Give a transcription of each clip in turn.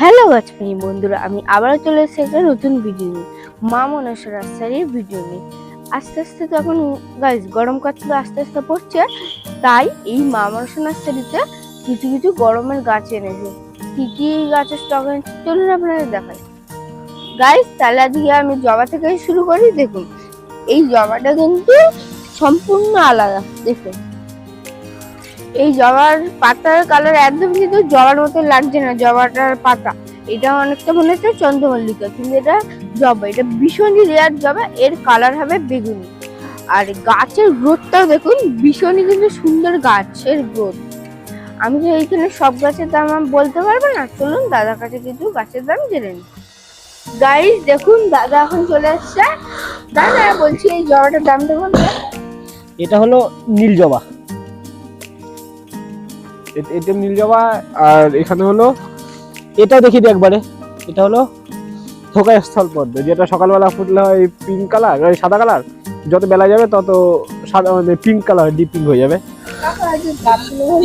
Hello গাছপানি বন্ধুরা, আমি আবারও চলে এসেছি একটা নতুন ভিডিও নিয়ে, মা মনসা রাস্তারই ভিডিও নিয়ে। আস্তে আস্তে তো এখন গাইজ গরম তো আস্তে আস্তে পড়ছে, তাই এই মা মনসা নার্সারিতে কিছু কিছু গরমের গাছ এনেছে। কী কী গাছের স্টক এনেছে চলুন আপনাদের দেখাই। গাইজ তাহলে আজকে আমি জবা থেকে শুরু করি, দেখুন। এই জবাটা কিন্তু সম্পূর্ণ আলাদা, দেখুন। এই জবার পাতার কালার একদম কিন্তু জবার মতো লাগছে না, জবাটার পাতা। এটা অনেকটা মনে হচ্ছে চন্দ্রমল্লিকা, কিন্তু এটা জবা, এটা ভীষণই রেয়ার জবা, এর কালার হবে বেগুনি। আর গাছের গ্রোথটাও দেখুন, ভীষণই কিন্তু সুন্দর গাছের গ্রোথ আমি তো এইখানে সব গাছের দাম আমি বলতে পারব না, চলুন দাদার কাছে কিছু গাছের দাম জেনে নিই। গাইস দেখুন, দাদা এখন চলে এসছে দাদা, বলছি এই জবাটার দাম দেখুন। এটা হলো নীল জবা। এ- এটা নীল জবা আর এখানে হলো এটা দেখি দিই একবারে। এটা হলো থোকা স্থল পদ্ম যেটা সকালবেলা ফুটলে হয় পিঙ্ক কালার ওই সাদা কালার যত বেলা যাবে তত সাদা মানে পিঙ্ক কালার ডিপ পিঙ্ক হয়ে যাবে।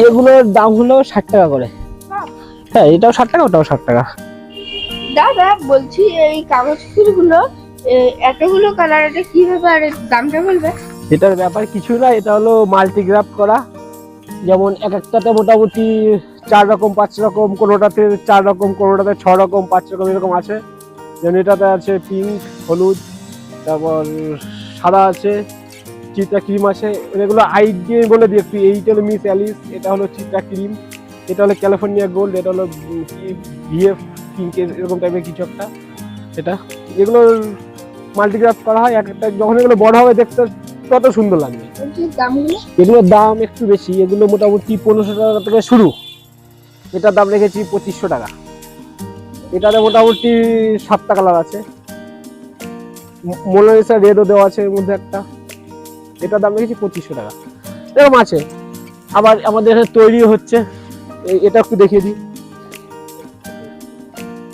এগুলোর দাম হলো ষাট টাকা করে। হ্যাঁ এটাও ষাট টাকা ওটাও ষাট টাকা। দাদা বলছি এই কাগজ ফুলগুলো এতগুলো কালার এটা কীভাবে আর দামটা বলবে? এটার ব্যাপার কিছু না এটা হলো মাল্টিগ্রাফ করা। যেমন এক একটাতে মোটামুটি চার রকম, পাঁচ রকম, কোনোটাতে চার রকম, কোনোটাতে ছ রকম, পাঁচ রকম এরকম আছে। যেমন এটাতে আছে পিঙ্ক হলুদ, তারপর সাদা আছে চিত্রা ক্রিম আছে। এগুলো আই দিয়ে বলে দিই একটু এইটা হলো মিস অ্যালিস এটা হলো চিত্রা ক্রিম এটা হলো ক্যালিফোর্নিয়া গোল্ড এটা হলো ভিএফ পিঙ্কের এরকম টাইপের কিছু একটা এটা এগুলো মাল্টিগ্রাফ করা হয়, এক একটা, যখন এগুলো বড় হবে দেখতে তত সুন্দর লাগবে এগুলোর দাম একটু বেশি, এগুলো মোটামুটি পনেরোশো টাকা থেকে শুরু। এটার দাম রেখেছি পঁচিশশো টাকা। এটাতে মোটামুটি সাতটা কালার আছে। মোনালিসা রেডও দেওয়া আছে এর মধ্যে একটা। এটার দাম রেখেছি পঁচিশশো টাকা। এরকম আছে। আবার আমাদের এখানে তৈরি হচ্ছে। এটা একটু দেখিয়ে দিই।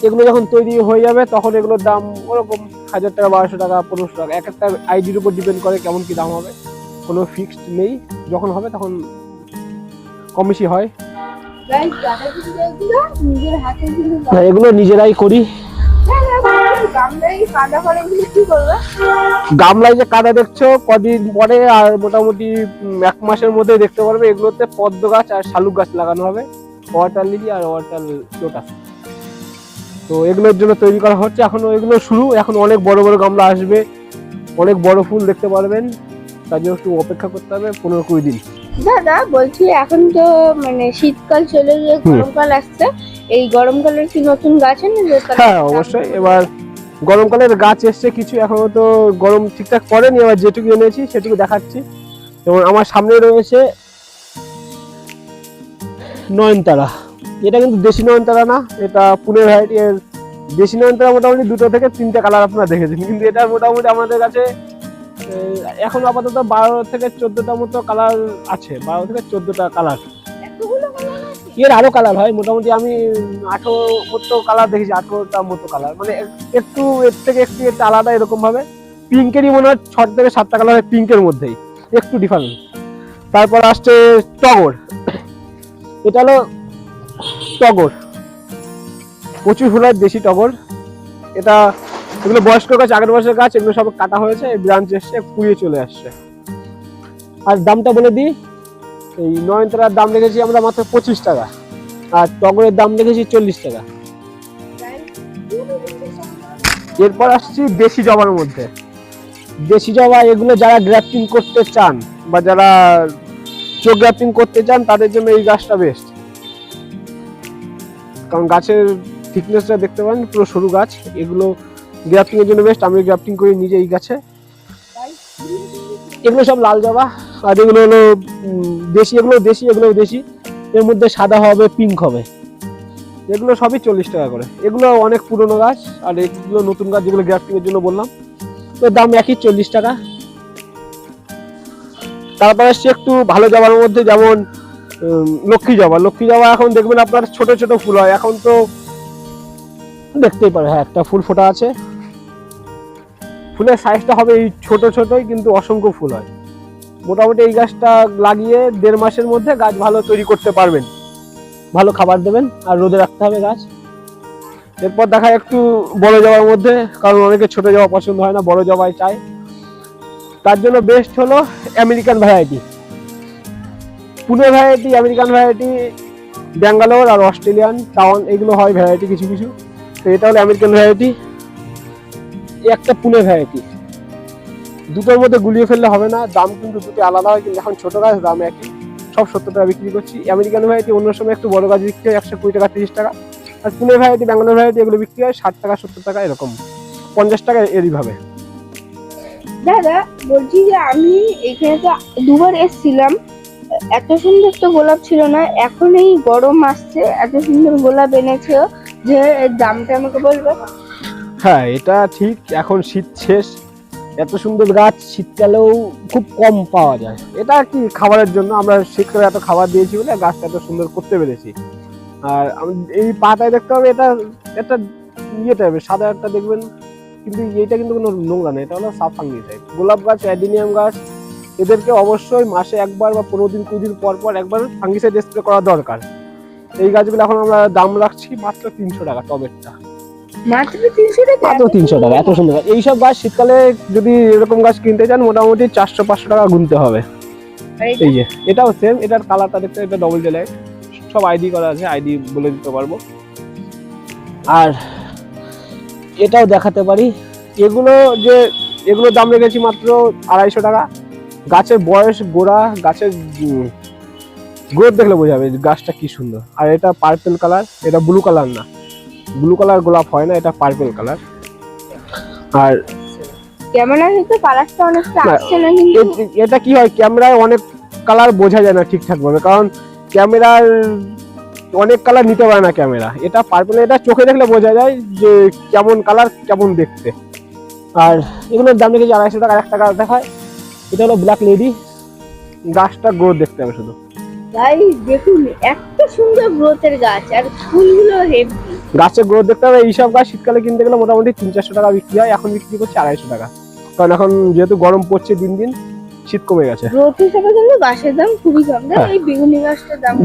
এগুলো যখন তৈরি হয়ে যাবে, তখন এগুলোর দাম ওরকম হাজার টাকা বারোশো টাকা পনেরোশো টাকা। এক একটা আইডির উপর ডিপেন্ড করে কেমন কি দাম হবে। কোনো ফিক্সড নেই। যখন হবে তখন কম বেশি হয়। গাইস এগুলো নিজেরাই করি। কি করবে? গামলায় যে কাদা দেখছ কদিন পরে আর মোটামুটি এক মাসের মধ্যে দেখতে পারবে। এগুলোতে পদ্ম গাছ আর শালুক গাছ লাগানো হবে। ওয়াটার লিলি আর ওয়াটার লোটাস তো এগুলোর জন্য তৈরি করা হচ্ছে। এখন এগুলো শুরু এখন অনেক বড় বড় গামলা আসবে। অনেক বড় ফুল দেখতে পারবেন। তার জন্য একটু অপেক্ষা করতে হবে পনেরো কুড়ি দিন। দাদা বলছি এখন তো মানে শীতকাল চলে গিয়ে হুম। গরমকাল আসছে। এই গরমকালের কি নতুন গাছ যে হ্যাঁ অবশ্যই। এবার গরমকালের গাছ এসছে কিছু। এখনও তো গরম ঠিকঠাক পড়েনি। এবার যেটুকু এনেছি সেটুকু দেখাচ্ছি। যেমন আমার সামনে রয়েছে নয়নতারা। এটা কিন্তু দেশি নয়নতারা না এটা পুনে ভ্যারাইটি এর দেশি নয়নতারা মোটামুটি দুটো থেকে তিনটে কালার আপনারা দেখেছেন। কিন্তু এটা মোটামুটি আমাদের কাছে এখন আপাতত বারো থেকে চোদ্দটা মতো কালার আছে বারো থেকে চোদ্দটা কালার? এর আরও কালার হয় মোটামুটি আমি আঠারো মতো কালার দেখেছি আঠারোটা মতো কালার মানে একটু এর থেকে একটু একটু আলাদা এরকম ভাবে পিঙ্কেরই মনে হয় ছ থেকে সাতটা কালার হয় পিঙ্কের মধ্যেই একটু ডিফারেন্স তারপর আসছে টগর। এটা হলো টগর। প্রচুর ফুল হয় দেশি টগর। এটা এগুলো বয়স্ক গাছ, আগের বছরের গাছ, এগুলো সব কাটা হয়েছে ব্রাঞ্চ এসছে কুড়িয়ে চলে আসছে। আর দামটা বলে দিই, এই নয়নতারার দাম রেখেছি আমরা মাত্র পঁচিশ টাকা, আর টগরের দাম রেখেছি চল্লিশ টাকা। এরপর আসছি দেশি জবার মধ্যে। দেশি জবা এগুলো যারা গ্রাফটিং করতে চান, বা যারা চোখ গ্রাফটিং করতে চান, তাদের জন্য এই গাছটা বেস্ট কারণ গাছের থিকনেসটা দেখতে পারেন, পুরো সরু গাছ। এগুলো গ্রাফটিং এর জন্য বেস্ট আমি গ্রাফটিং করি নিজে এই গাছে। এগুলো সব লাল জবা, আর এগুলো হলো দেশি, এগুলো দেশি এগুলো দেশি। এর মধ্যে সাদা হবে পিঙ্ক হবে। এগুলো সবই চল্লিশ টাকা করে। এগুলো অনেক পুরনো গাছ, আর এগুলো নতুন গাছ যেগুলো গ্রাফটিং এর জন্য বললাম। তো দাম একই চল্লিশ টাকা। তারপরে সে একটু ভালো জবার মধ্যে, যেমন লক্ষ্মী জবা। লক্ষ্মী জবা এখন দেখবেন আপনার ছোট ছোট ফুল হয়। এখন তো দেখতেই পারে হ্যাঁ একটা ফুল ফোটা আছে। ফুলের সাইজটা হবে এই ছোট ছোটই, কিন্তু অসংখ্য ফুল হয়। মোটামুটি এই গাছটা লাগিয়ে দেড় মাসের মধ্যে গাছ ভালো তৈরি করতে পারবেন। ভালো খাবার দেবেন আর রোদে রাখতে হবে গাছ। এরপর দেখা একটু বড় জবার মধ্যে, কারণ অনেকে ছোট জবা পছন্দ হয় না, বড় জবাই চায়। তার জন্য বেস্ট হলো American variety Pune variety American variety Bangalore আর অস্ট্রেলিয়ান টাউন এগুলো হয় ভ্যারাইটি কিছু কিছু। তো এটা হলো আমেরিকান ভ্যারাইটি একটা পুনে ভ্যারাইটি দুটোর মধ্যে গুলিয়ে ফেললে হবে না, দাম কিন্তু দুটো আলাদা হয়, কিন্তু এখন ছোট গাছ দাম একই। সব সত্তর টাকা বিক্রি করছি। আমেরিকান ভ্যারাইটি অন্য সময় একটু বড় গাছ বিক্রি হয়, একশো কুড়ি টাকা, তিরিশ টাকা। আর পুনে ভ্যারাইটি ব্যাঙ্গালোর ভ্যারাইটি এগুলো বিক্রি হয়, ষাট টাকা, সত্তর টাকা এরকম। পঞ্চাশ টাকা এরই ভাবে। দাদা, বলছি যে আমি এখানে তো দুবার এসেছিলাম। এত সুন্দর তো গোলাপ ছিল না এখন এই গরম আসছে, এত সুন্দর গোলাপ এনেছো যে দামটা আমাকে বলবে? হ্যাঁ এটা ঠিক, এখন শীত শেষ, এত সুন্দর গাছ শীতকালেও খুব কম পাওয়া যায়। এটা কি খাবারের জন্য, আমরা শীতকালে এত খাবার দিয়েছি বলে গাছটা এত সুন্দর করতে পেরেছি। আর এই পাতায় দেখতে হবে, এটা একটা ইয়ে টাইপের সাদা একটা দেখবেন, কিন্তু এইটা কিন্তু কোনো নোংরা নেই এটা হলো সাফ ফাঙ্গিসাইড গোলাপ গাছ, অ্যাডিনিয়াম গাছ এদেরকে অবশ্যই মাসে একবার বা পনেরো দিন কুড়ি দিন পর পর একবার ফাঙ্গিসাইড স্প্রে করা দরকার। এই গাছগুলো এখন আমরা দাম রাখছি মাত্র তিনশো টাকা টবেরটা। মাত্র তিনশো টাকা? এত সুন্দর। গাছ এইসব গাছ শীতকালে যদি এরকম গাছ কিনতে চান মোটামুটি চারশো পাঁচশো টাকা গুনতে হবে। এই যে এটাও সেম এটার কালারটা দেখতে এটা ডবল সব আইডি করা আছে আইডি বলে দিতে পারব। আর এটাও দেখাতে পারি। এগুলো যে এগুলোর দাম রেখেছি মাত্র আড়াইশো টাকা। গাছের বয়স গোড়া গাছের গ্রোথ দেখলে বোঝা যাবে গাছটা কি সুন্দর। আর এটা পার্পেল কালার এটা ব্লু কালার না। ব্লু কালার গোলাপ হয় না এটা পার্পেল কালার আর ক্যামেরা হয়তো কালারটা অনেকটা আসছে না কিন্তু? এটা কি হয়? ক্যামেরায় অনেক কালার বোঝা যায় না ঠিকঠাক ভাবে কারণ ক্যামেরার অনেক কালার নিতে পারে না ক্যামেরা এটা পার্পল এটা চোখে দেখলে বোঝা যায় যে কেমন কালার কেমন দেখতে। আর এগুলোর দাম রেখেছি আড়াইশো টাকা এক টাকা দেখায়। এটা হলো ব্ল্যাক লেডি গাছটা গ্রোথ দেখতে হবে শুধু। তাই দেখুন এত সুন্দর গ্রোথের গাছ আর ফুলগুলো হেভি গাছের গ্রোথ দেখতে হবে এইসব গাছ শীতকালে কিনতে গেলে মোটামুটি তিন চারশো টাকা বিক্রি হয় এখন বিক্রি করছে আড়াইশো টাকা। কারণ এখন যেহেতু গরম পড়ছে দিন দিন শীত কমে গেছে। গ্রোথ হিসেবে কিন্তু গাছের দাম খুবই কম। হ্যাঁ। এই বেগুনি গাছটার দাম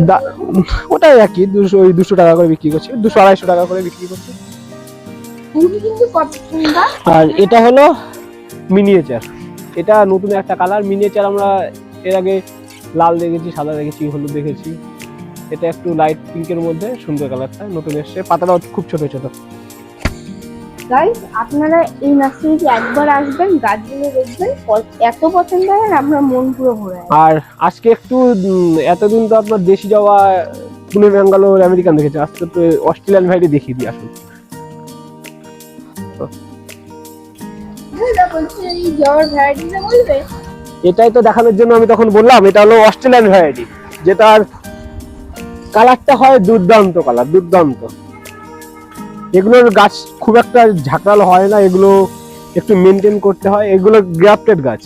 ওটাই একই দুশো ওই দুশো টাকা করে বিক্রি করছে দুশো আড়াইশো টাকা করে বিক্রি করছে। ফুল কিন্তু কত সুন্দর। আর এটা হলো মিনিয়েচার এটা নতুন একটা কালার মিনিয়েচার আমরা এর আগে লাল দেখেছি সাদা দেখেছি হলুদ দেখেছি। এটা একটু লাইট পিঙ্কের মধ্যে সুন্দর কালারটা নতুন এসছে। পাতাটাও খুব ছোট ছোট। আপনারা এই নার্সারিতে একবার আসবেন গাছগুলো দেখবেন এত পছন্দ হয় আর আমরা মন পুরো ভরে আর আজকে একটু এতদিন তো আপনার দেশি যাওয়া পুনে ব্যাঙ্গালোর আমেরিকান দেখেছি। আজকে তো অস্ট্রেলিয়ান ভাইটি দেখিয়ে দিই আসুন। এটাই তো দেখানোর জন্য আমি তখন বললাম, এটা হলো অস্ট্রেলিয়ান ভ্যারাইটি যেটার কালারটা হয় দুর্দান্ত কালার দুর্দান্ত। এগুলোর গাছ খুব একটা ঝাঁকড়ালো হয় না, এগুলো একটু মেনটেন করতে হয়। এগুলো গ্রাফটেড গাছ।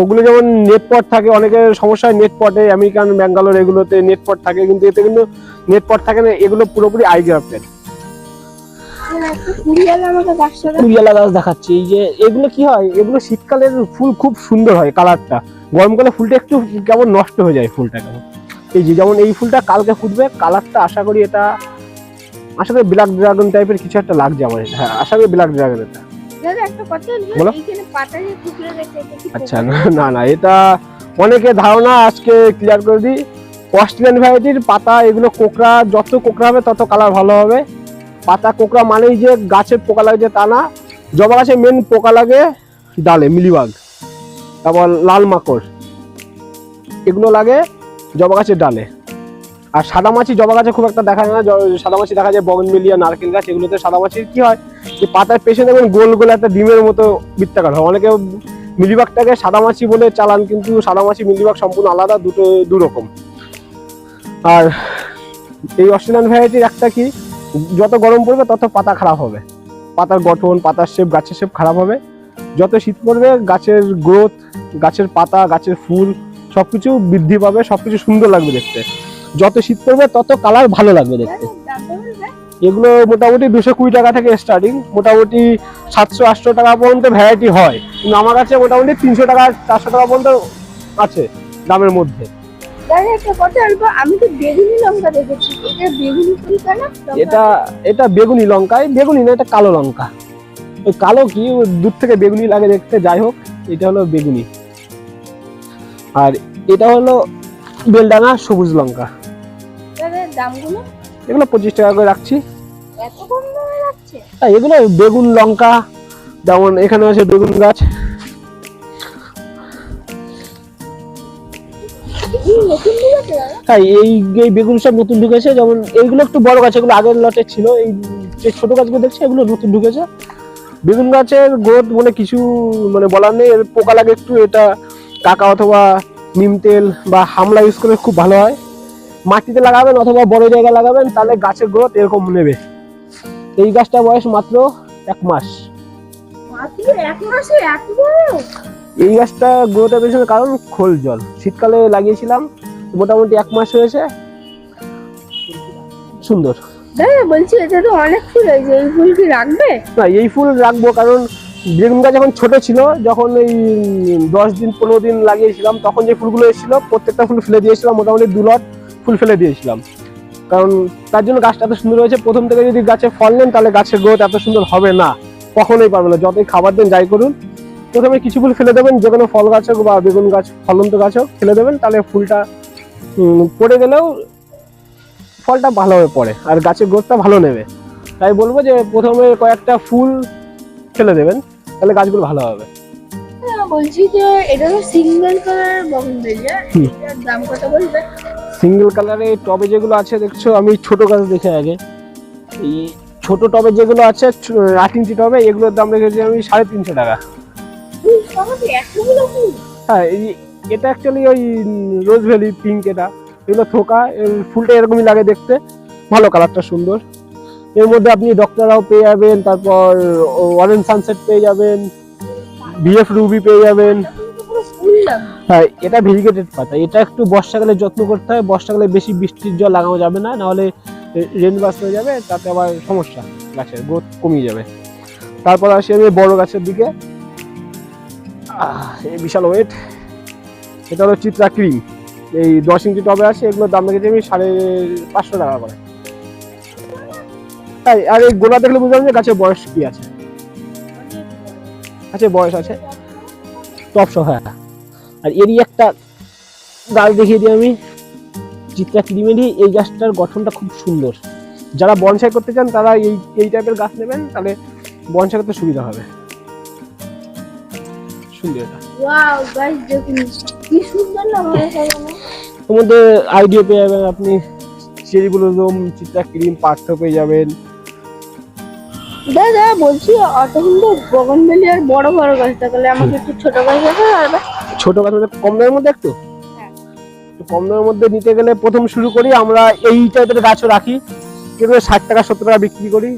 ওগুলো যেমন নেট পট থাকে, অনেকের সমস্যা হয় নেট পটে আমেরিকান ব্যাঙ্গালোর এগুলোতে নেট পট থাকে, কিন্তু এতে কিন্তু নেট পট থাকে না, এগুলো পুরোপুরি আই গ্রাফটেড কুড়িয়ালা গাছ দেখাচ্ছি। এই যে এগুলো কি হয়? এগুলো শীতকালের ফুল খুব সুন্দর হয় কালারটা। গরমকালে ফুলটা একটু কেমন নষ্ট হয়ে যায় ফুলটা কেমন। এই যে যেমন এই ফুলটা কালকে ফুটবে কালারটা আশা করি এটা আশা করি ব্ল্যাক ড্রাগন টাইপের কিছু একটা লাগছে আমার এটা হ্যাঁ আশা করি ব্ল্যাক ড্রাগন এটা। আচ্ছা না না না এটা অনেকে ধারণা আজকে ক্লিয়ার করে দিই। অস্ট্রেলিয়ান ভ্যারাইটির পাতা এগুলো কোকড়া যত কোকড়া হবে তত কালার ভালো হবে। পাতা কোকড়া মানেই যে গাছের পোকা লাগছে তা না। জবা গাছে মেন পোকা লাগে ডালে, মিলিবাগ। তারপর লাল মাকড়। এগুলো লাগে জবা গাছের ডালে। আর সাদামাছি জবা গাছে খুব একটা দেখা যায় না। জ- সাদামাছি দেখা যায় বগনমেলিয়া নারকেল গাছ, এগুলোতে সাদামাছির কি হয় যে পাতার পেছনে দেখবেন গোল গোল একটা ডিমের মতো বৃত্তাকার হয়। অনেকে মিলিবাগটাকে সাদামাছি বলে চালান, কিন্তু সাদামাছি মিলিবাগ সম্পূর্ণ আলাদা, দুটো দু রকম আর এই অস্ট্রেলিয়ান ভ্যারাইটির একটা কি যত গরম পড়বে, তত পাতা খারাপ হবে। পাতার গঠন, পাতার শেপ গাছের শেপ খারাপ হবে। যত শীত পড়বে, গাছের গ্রোথ গাছের পাতা, গাছের ফুল সব কিছু বৃদ্ধি পাবে, সবকিছু সুন্দর লাগবে দেখতে। যত শীত পড়বে, তত কালার ভালো লাগবে দেখতে? এগুলো মোটামুটি দুশো কুড়ি টাকা থেকে স্টার্টিং মোটামুটি সাতশো, আটশো টাকা পর্যন্ত ভ্যারাইটি হয়। কিন্তু আমার কাছে মোটামুটি তিনশো টাকা, চারশো টাকা পর্যন্ত আছে দামের মধ্যে। দাদা একটা কথা বলব আমি তো বেগুনি লঙ্কা দেখেছি। এটা বেগুনি লঙ্কা- এটা এটা বেগুনি না এটা কালো লঙ্কা। ওই কালো কি দূর থেকে বেগুনি লাগে দেখতে যাই হোক এটা হলো বেগুনি। আর এটা হলো বেলডাঙা সবুজ লঙ্কা। দামগুলো? এগুলো পঁচিশ টাকা করে রাখছি। এত কম দামে লাগছে হ্যাঁ, এগুলো বেগুন লঙ্কা যেমন এখানে আছে বেগুন গাছ। হ্যাঁ এই এই বেগুন সব নতুন ঢুকেছে, যেমন এইগুলো একটু বড় গাছ, এগুলো আগের লটে ছিল, এই যে ছোট গাছগুলো দেখছি, এগুলো নতুন ঢুকেছে। বেগুন গাছের গ্রোথ বলে কিছু মানে বলার নেই, এর পোকা লাগে একটু, এটা কাকা অথবা নিম তেল বা হামলা ইউজ করে খুব ভালো হয়। মাটিতে লাগাবেন অথবা বড় জায়গায় লাগাবেন, তাহলে গাছের গ্রোথ এরকম নেবে। এই গাছটা বয়স মাত্র এক মাস? এই গাছটা গ্রোথের পেছনে কারণ খোল জল। শীতকালে লাগিয়েছিলাম মোটামুটি এক মাস হয়েছে। সুন্দর। দাদা বলছি এটা তো অনেক ফুল হয়েছে। এই ফুল কি রাখবে? না এই ফুল রাখব কারণ বেগুন গাছ যখন ছোট ছিল যখন এই দশ দিন পনেরো দিন লাগিয়েছিলাম তখন যে ফুলগুলো এসেছিল প্রত্যেকটা ফুল ফেলে দিয়েছিলাম মোটামুটি দু লট ফুল ফেলে দিয়েছিলাম। কারণ তার জন্য গাছটা এত সুন্দর হয়েছে প্রথম থেকে যদি গাছে ফল নেন তাহলে গাছের গ্রোথ এত সুন্দর হবে না। কখনোই পারবে না যতই খাবার দেন যাই করুন। প্রথমে কিছু ফুল ফেলে দেবেন যে কোনো ফল গাছ হোক বা বেগুন গাছ ফলন্ত গাছ হোক ফেলে দেবেন তাহলে ফুলটা পড়ে গেলেও ফলটা ভালোভাবে পড়ে আর গাছের গ্রোথটা ভালো নেবে। তাই বলব যে প্রথমে কয়েকটা ফুল ফেলে দেবেন তাহলে গাছগুলো ভালো হবে। বলছি যে এটা তো সিঙ্গেল কালার বগনভেলিয়া হুম। দাম কত বলবে? সিঙ্গেল কালারে টবে যেগুলো আছে দেখছ আমি ছোট গাছ দেখে আগে। এই ছোট টবে যেগুলো আছে আট ইঞ্চি টবে এগুলোর দাম রেখেছি আমি সাড়ে তিনশো টাকা। হ্যাঁ এটা অ্যাকচুয়ালি ওই রোজ ভ্যালি পিঙ্ক এটা। এগুলো থোকা ফুলটা এরকমই লাগে দেখতে। ভালো কালারটা সুন্দর। এর মধ্যে আপনি ডক্টরাও পেয়ে যাবেন তারপর অরেঞ্জ সানসেট পেয়ে যাবেন বিএফ রুবি পেয়ে যাবেন। হ্যাঁ এটা ভেরিগেটেড পাতা। এটা একটু বর্ষাকালে যত্ন করতে হয় বর্ষাকালে বেশি বৃষ্টির জল লাগানো যাবে না নাহলে রেন বাস হয়ে যাবে তাতে আবার সমস্যা গাছের গ্রোথ কমিয়ে যাবে। তারপর আসি আমি বড় গাছের দিকে। বিশাল ওয়েট এটা হলো চিত্রা ক্রিম এই দশ ইঞ্চি টবে আছে, এগুলোর দাম রেখেছি আমি সাড়ে পাঁচশো টাকা করে। তাই, আর এই গোড়া দেখলে বুঝলাম যে গাছের বয়স কি আছে। আছে বয়স আছে। টপশো হ্যাঁ। আর এরই একটা গাছ দেখিয়ে দিই আমি। চিত্রা ক্রিমেরই এই গাছটার গঠনটা খুব সুন্দর। যারা বনসাই করতে চান, তারা এই এই টাইপের গাছ নেবেন, তাহলে বনসাই করতে সুবিধা হবে। সুন্দর এটা। ওয়াও গাইস দেখুন। কি সুন্দর না ওর মধ্যে আইডিয়া পেয়ে যাবেন আপনি। Cherry blossom Chitra cream Partha পেয়ে যাবেন। দাদা বলছি অত কিন্তু বগনভেলিয়ার বড় বড় গাছ থাকলে আমাকে একটু ছোট গাছ দেখা যাবে ছোট গাছ মধ্যে কম দামের মধ্যে একটু? হ্যাঁ। কম দামের মধ্যে নিতে গেলে প্রথম শুরু করি আমরা এই টাইপের গাছও রাখি। যেগুলো ষাট টাকা সত্তর টাকা বিক্রি করি।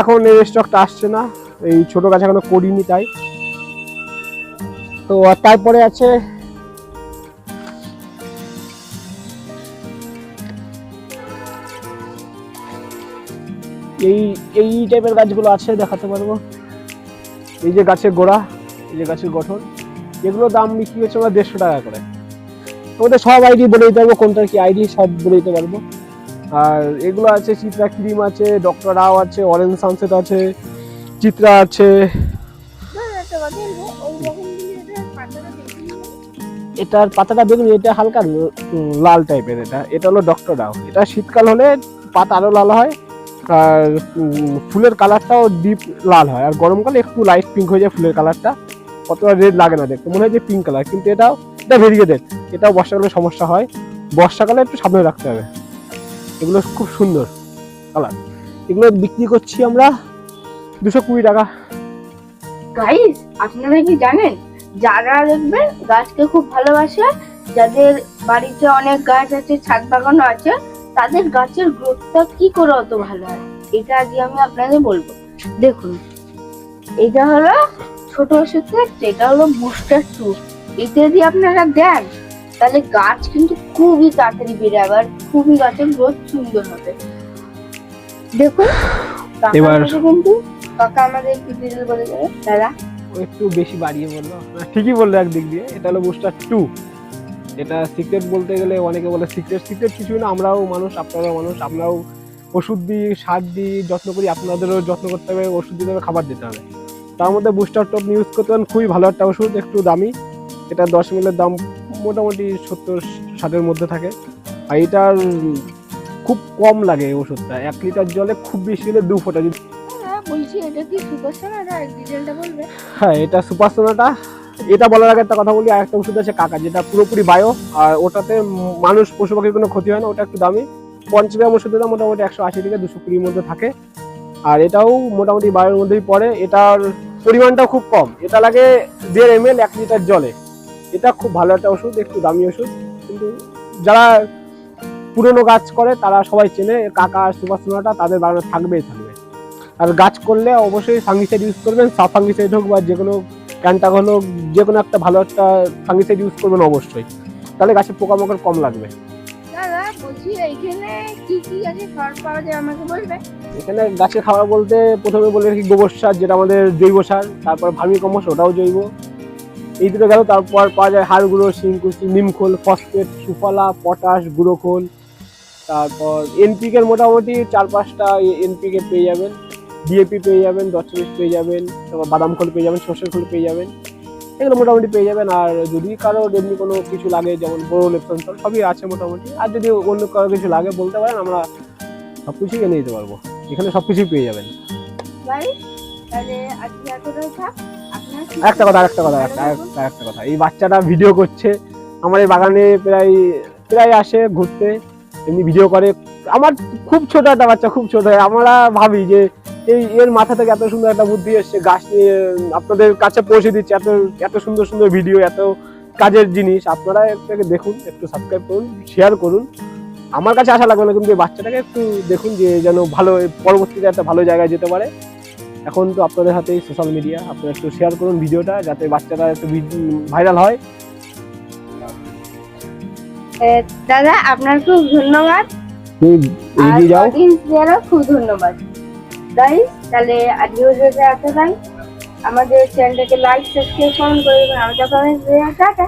এখন এই স্টকটা আসছে না। এই ছোট গাছ এখনও করিনি তাই। তো তারপরে আছে এই এই টাইপের গাছগুলো আছে, দেখাতে পারব। এই যে গাছের গোড়া, এই যে গাছের গঠন। এগুলো দাম বিক্রি হচ্ছে আমরা দেড়শো টাকা করে। তোমাদের সব আইডি বলে দিতে পারব, কোনটার কি আইডি সব বলে দিতে পারব। আর এগুলো আছে, চিত্রা ক্রিম আছে, ডক্টর রাও আছে, অরেঞ্জ সানসেট আছে, চিত্রা আছে। এটার পাতাটা দেখুন, এটা হালকা লাল টাইপের এটা। এটা হলো ডক্টর রাও এটা শীতকাল হলে পাতা আরও লাল হয়, আর ফুলের কালারটাও ডিপ লাল হয়। আর গরমকালে একটু লাইট পিঙ্ক হয়ে যায় ফুলের কালারটা। অতটা রেড লাগে না দেখতে, মনে হয় যে পিঙ্ক কালার কিন্তু এটাও এটা ভেরিগেটেড এটাও বর্ষাকালে সমস্যা হয়। বর্ষাকালে একটু সাবধানে রাখতে হবে। এগুলো খুব সুন্দর কালার এগুলো বিক্রি করছি আমরা দুশো কুড়ি টাকা। গাইস আপনারা কি জানেন? যারা দেখবেন গাছকে খুব ভালোবাসে। যাদের বাড়িতে অনেক গাছ আছে ছাদ বাগানও আছে তাদের গাছের গ্রোথটা কি করে অত ভালো হয়? এটা আজকে আমি আপনাদের বলব। দেখুন এটা হলো ছোট ওষুধ থাকছে এটা হলো বুস্টার টু এটা যদি আপনারা দেন তাহলে গাছ কিন্তু খুবই তাড়াতাড়ি বেড়ে আবার খুবই গাছের গ্রোথ সুন্দর হবে। দেখুন এবার- কিন্তু কাকা আমাদের ডিটেল বলে দেবে। দাদা। একটু বেশি বাড়িয়ে বলল। ঠিকই বলল একদিক দিয়ে, এটা হলো বুস্টার টু এটা সিক্রেট বলতে গেলে অনেকে বলে সিক্রেট সিক্রেট কিছুই না, আমরাও মানুষ আপনারাও মানুষ, আমরাও ওষুধ দিই, সার দিই, যত্ন করি, আপনাদেরও যত্ন করতে হবে, ওষুধ দিতে হবে খাবার দিতে হবে। তার মধ্যে বুস্টার টপ ইউজ করতে পারেন খুবই ভালো একটা ওষুধ, একটু দামি। এটা দশ মিলের দাম মোটামুটি সত্তর, ষাটের মধ্যে থাকে। আর এটার খুব কম লাগে ওষুধটা। এক লিটার জলে খুব বেশি হলে দু ফোঁটা যদি বলছি এটা সুপার সোনাটা হ্যাঁ এটা এটা বলার আগে একটা কথা বলি আর একটা ওষুধ আছে কাকা, যেটা পুরোপুরি বায়ো, আর ওটাতে মানুষ, পশু পাখির কোনো ক্ষতি হয় না, ওটা একটু দামি। পঞ্চাশ গ্রাম ওষুধের মোটামুটি একশো আশি থেকে দুশো কুড়ির মধ্যে থাকে। আর এটাও মোটামুটি বায়োর মধ্যেই পড়ে। এটার পরিমাণটাও খুব কম। এটা লাগে দেড় এম এল এক লিটার জলে। এটা খুব ভালো একটা ওষুধ, একটু দামি ওষুধ। কিন্তু যারা পুরনো গাছ করে, তারা সবাই চেনে, কাকা সুপার সোনাটা তাদের বাগানে থাকবেই থাকবে আর গাছ করলে অবশ্যই ফাঙ্গিসাইড ইউজ করবেন সাব ফাঙ্গিসাইড হোক বা যে কোনো ক্যান্টাগ হলো যে কোনো একটা ভালো একটা ফাঙ্গিসাইড ইউজ করবেন অবশ্যই। তাহলে গাছে পোকামাকড় কম লাগবে। এখানে গাছে খাবার বলতে প্রথমে বলে রাখি গোবর সার যেটা আমাদের জৈব সার তারপর ভার্মি কম্পোস্ট ওটাও জৈব। এই দুটো গেল তারপর পাওয়া যায় হাড় গুঁড়ো শিংকুচি নিমখোল ফসফেট সুফলা পটাশ গুঁড়োখোল তারপর এনপিকের মোটামুটি চার পাঁচটা এনপিকে পেয়ে যাবেন। ডিএপি পেয়ে যাবেন দশ চল্লিশ পেয়ে যাবেন তারপর বাদাম খোল পেয়ে যাবেন সর্ষের খোল পেয়ে যাবেন। এগুলো মোটামুটি পেয়ে যাবেন। আর যদি কারও এমনি কোনো কিছু লাগে যেমন বড় লেপসন সবই আছে মোটামুটি। আর যদি অন্য কারও কিছু লাগে বলতে পারেন আমরা সব কিছুই এনে দিতে পারব। এখানে সব কিছুই পেয়ে যাবেন। একটা কথা আরেকটা কথা একটা একটা কথা। এই বাচ্চাটা ভিডিও করছে আমার এই বাগানে প্রায় প্রায় আসে ঘুরতে এমনি ভিডিও করে। আমার খুব ছোট একটা বাচ্চা খুব ছোট। আমরা ভাবি যে এই এর মাথা থেকে এত সুন্দর একটা বুদ্ধি এসছে গাছ নিয়ে আপনাদের কাছে পৌঁছে দিচ্ছে এত এত সুন্দর সুন্দর ভিডিও এত কাজের জিনিস। আপনারা এটাকে দেখুন একটু সাবস্ক্রাইব করুন শেয়ার করুন। আমার কাছে আশা লাগবে না কিন্তু এই বাচ্চাটাকে একটু দেখুন যে যেন ভালো পরবর্তীতে একটা ভালো জায়গায় যেতে পারে। এখন তো আপনাদের হাতেই সোশ্যাল মিডিয়া আপনারা একটু শেয়ার করুন ভিডিওটা যাতে বাচ্চাটা একটু ভাইরাল হয়। দাদা আপনার খুব ধন্যবাদ। খুব ধন্যবাদ। তাই তাহলে আজকে ভিডিওতে আসা যাই। আমাদের চ্যানেলটাকে লাইক সাবস্ক্রাইব করুন করে দেবেন। আমি টাটা।